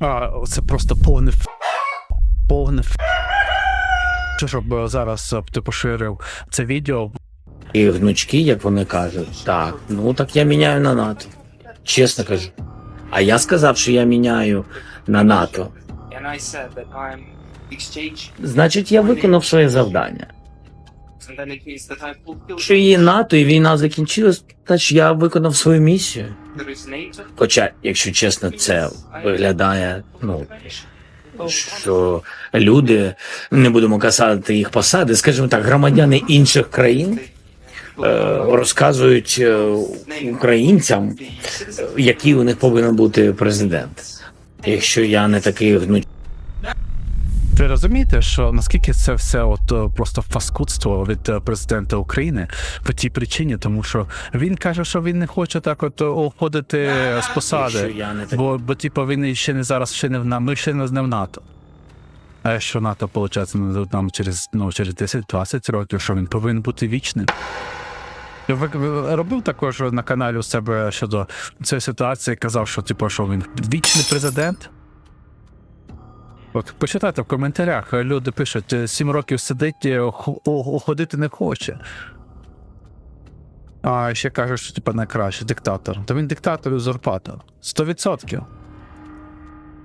А, це просто повне ф... повне ф... Щоб зараз е, ти поширив це відео, І гнучки, як вони кажуть, так, ну так я міняю на НАТО. Чесно кажу. А я сказав, що я міняю на НАТО. Значить, я виконав своє завдання. Є НАТО і війна закінчилась, значить я виконав свою місію. Хоча, якщо чесно, це виглядає, ну, що люди, не будемо казати їх посади, скажімо так, громадяни інших країн е, розказують е, українцям, е, який у них повинен бути президент. Якщо я не такий гнучкий. Ви розумієте, що наскільки це все от е, просто фаскудство від е, президента України по тій причині, тому що він каже, що він не хоче так от е, уходити з посади, бо, бо типу, він ще не зараз ще не в на- ми ще не в НАТО. А що НАТО, виходить, нам через ну через 10-20 років, що він повинен бути вічним. Робив також на каналі у себе щодо цієї ситуації, казав, що типу, що він вічний президент. От почитайте в коментарях, люди пишуть, «Е, сім років сидить, е, уходити не хоче. А ще кажуть, що типу найкраще диктатор. Та він диктатор узурпатор. 100%.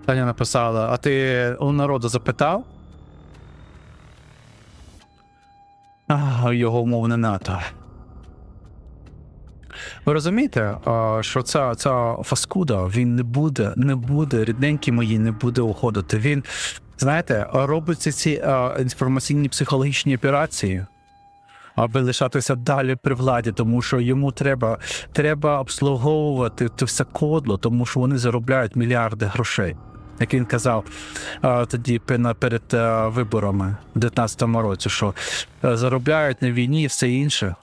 Таня написала: а ти у народу запитав? А, його умовне НАТО. Ви розумієте, що ця, ця фаскуда він не буде, не буде, рідненькі мої, не буде уходити. Він, знаєте, робиться ці а, інформаційні психологічні операції, аби лишатися далі при владі, тому що йому треба, треба обслуговувати це все кодло, тому що вони заробляють мільярди грошей. Як він казав а, тоді перед виборами в 19-му році, що заробляють на війні і все інше.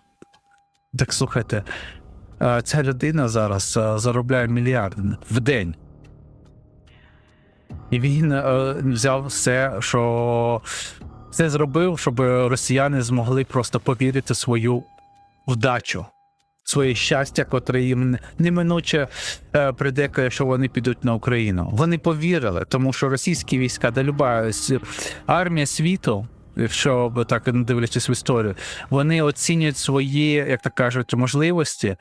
Так слухайте, ця людина зараз заробляє мільярди в день. І він е, взяв все, що все зробив, щоб росіяни змогли просто повірити свою вдачу, своє щастя, котре їм неминуче е, прийде, якщо вони підуть на Україну. Вони повірили, тому що російські війська, да люба армія світу. Якщо так не дивлячись в історію, вони оцінюють свої, як так кажуть, можливості.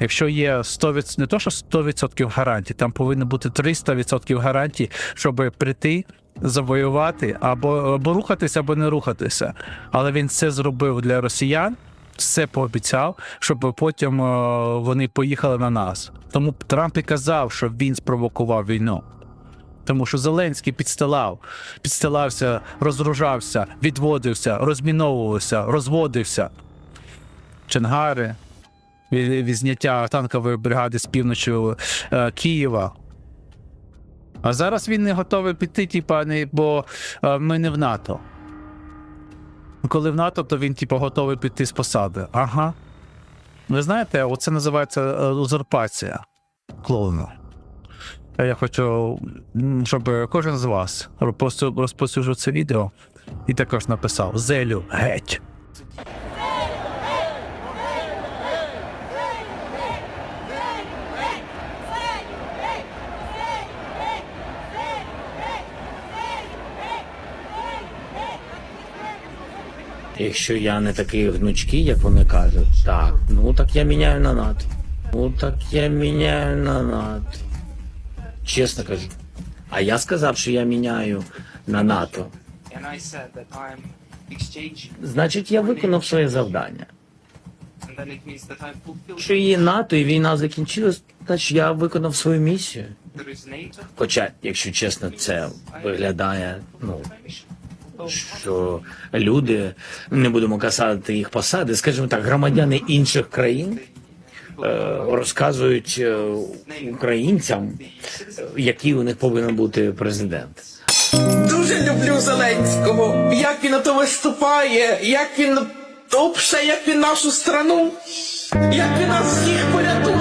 Якщо є 100%, не то, що 100% гарантій, там повинно бути 300% гарантій, щоб прийти, завоювати або, або рухатися, або не рухатися. Але він це зробив для росіян, все пообіцяв, щоб потім е, вони поїхали на нас. Тому Трамп і казав, що він спровокував війну. Тому що Зеленський підстилав, підстилався, розгружався, відводився, розміновувався, розводився. Ченгари, від, від танкової бригади з півночі е, Києва. А зараз він не готовий піти, типа, не, бо е, ми не в НАТО. Коли в НАТО, то він, типа, готовий піти з посади. Ага. Ви знаєте, оце називається е, узурпація клоуна. Я хочу, щоб кожен з вас розповсюджував це відео і також написав Зелю геть. Якщо я не такий гнучкий, як вони кажуть, так, ну так я міняю на НАТО. Ну так я міняю на НАТО. Чесно кажу. А я сказав, що я міняю на НАТО. Значить, я виконав своє завдання. Що є НАТО і війна закінчилась, значить я виконав свою місію. Хоча, якщо чесно, це виглядає, ну, що люди, не будемо казати їх посади, скажімо так, громадяни інших країн е, розказують е, українцям, який у них повинен бути президент. Дуже люблю Зеленського. Як він на то виступає, як він обше, як він нашу страну, як він нас всіх порятує.